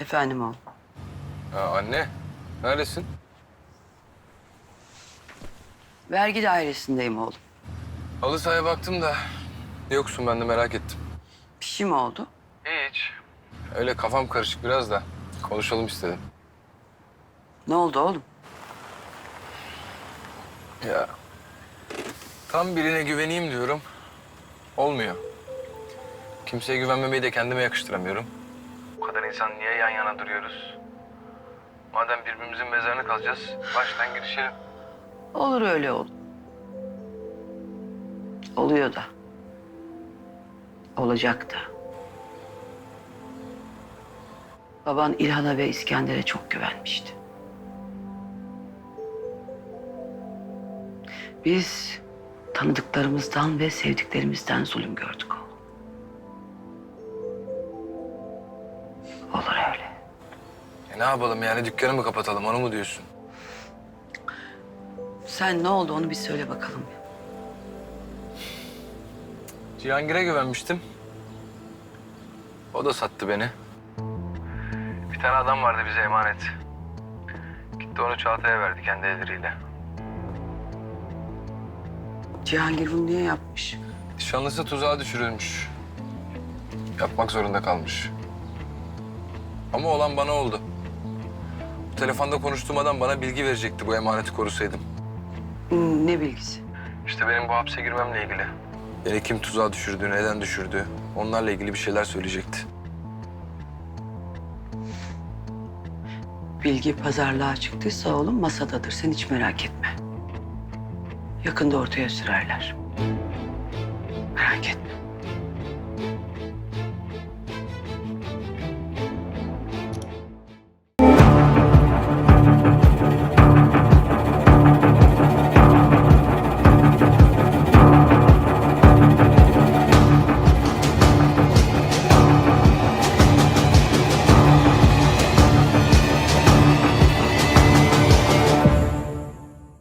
Efendim oğlum. Ha, anne, neredesin? Vergi dairesindeyim oğlum. Halı sahaya baktım da yoksun ben de merak ettim. Bir şey mi oldu? Hiç. Öyle kafam karışık biraz da konuşalım istedim. Ne oldu oğlum? Ya tam birine güveneyim diyorum. Olmuyor. Kimseye güvenmemeyi de kendime yakıştıramıyorum. İnsan niye yan yana duruyoruz? Madem birbirimizin mezarını kazacağız, baştan girişelim. Olur öyle oğlum. Oluyor da. Olacak da. Baban İlhan'a ve İskender'e çok güvenmişti. Biz tanıdıklarımızdan ve sevdiklerimizden zulüm gördük E ne yapalım yani dükkanı mı kapatalım onu mu diyorsun? Sen ne oldu onu bir söyle bakalım. Cihangir'e güvenmiştim. O da sattı beni. Bir tane adam vardı bize emanet. Gitti onu Çağatay'a verdi kendi elleriyle. Cihangir bunu niye yapmış? Nişanlısı tuzağa düşürülmüş. Yapmak zorunda kalmış. Ama olan bana oldu. Telefonda konuştuğum adam bana bilgi verecekti bu emaneti korusaydım. Hmm, ne bilgisi? İşte benim bu hapse girmemle ilgili. Beni kim tuzağa düşürdü, neden düşürdü? Onlarla ilgili bir şeyler söyleyecekti. Bilgi pazarlığa çıktıysa oğlum masadadır. Sen hiç merak etme. Yakında ortaya sürerler. Merak etme.